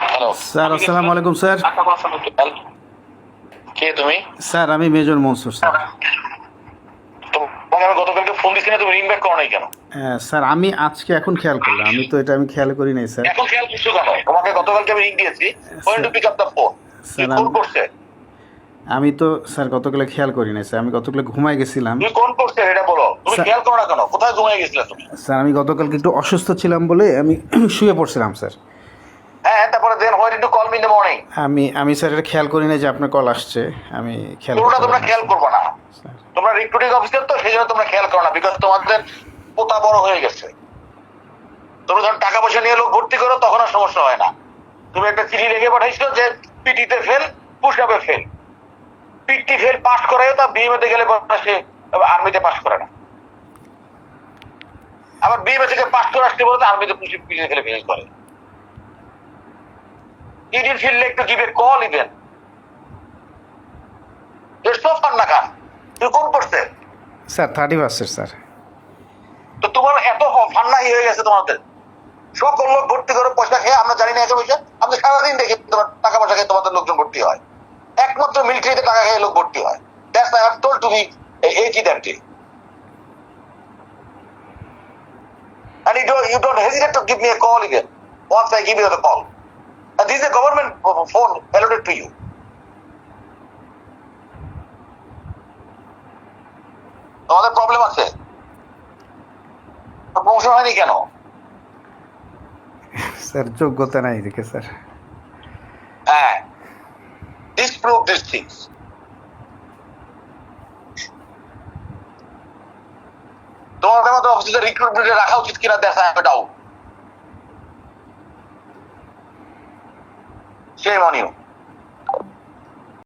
Sir আসসালামু আলাইকুম sir কে তুমি? স্যার আমি মেজর মনসুর স্যার আমি গতকালকে ফোন দিচ্ছি না তুমি রিং ব্যাক করো নাই কেন? হ্যাঁ, স্যার আমি আজকে এখন খেয়াল করলাম। আমি তো এটা আমি খেয়াল করি নাই স্যার এখন খেয়াল করছ কেন? তোমাকে গতকালকে আমি রিং দিয়েছি। To pick up the phone করছে? আমি তো স্যার গতকালে খেয়াল করি নাই স্যার আমি গতকালে ঘুমাই গেছিলাম। তুমি কোন করছে এটা বলো। তুমি খেয়াল করো না কেন? কোথায় ঘুমিয়ে গেছিলে তুমি? স্যার আমি গতকালকে একটু অসুস্থ ছিলাম বলে আমি শুয়ে পড়ছিলাম স্যার তারপরে then did you call me in the morning আমি আমি স্যার এটা খেয়াল করি নাই যে আপনার কল আসছে। আমি খেয়াল পুরোটা করতে তোমরা খেয়াল করবে না। তোমরা রিক্রুটিং অফিসার তো সেই জন্য তোমরা খেয়াল করো না বিকজ তোমাদের পোতা বড় হয়ে গেছে। যখন টাকা পয়সা নিয়ে লোক ভর্তি করো তখন আর সমস্যা হয় না। তুমি একটা চিঠি লিখে পাঠাইছো যে পিটিতে ফেল পুশ আপে ফেল পিটি ফেল পাস করায় তা বিএমএতে গেলে সে আর্মিতে পাস করে না। আবার বিএমএ থেকে পাস করে আসতে বলতে আর্মিতে পুষে পিটিতে ফেলে ফেল করে। You didn't feel like to give a call even. You're so fun না কান করছে? Sir thirty sir. তো তোমার এত হয়ে গেছে তোমাদের। সকল লোক ভর্তি করে পয়সা খেয়ে আমরা জানি না পয়সা। আমরা সারাদিন দেখি তোমার টাকা পয়সা খেয়ে তোমাদের লোকজন ভর্তি হয়। একমাত্র মিলিটারিতে টাকা খেয়ে লোক ভর্তি হয়। That's I have told to be eighty that day And you don't, you don't hesitate to give me a call again once I give you the call. And this is a government phone allotted to you. তোমাদের problem আছে। Promotion হয়নি কেন? Sir যোগ্যতা নাই দেখে sir. হ্যাঁ। Disprove these things তোমাদের মতো অফিসে রিক্রুটমেন্টে রাখা উচিত কিনা দেখা হবে ডাউট সেই মনিও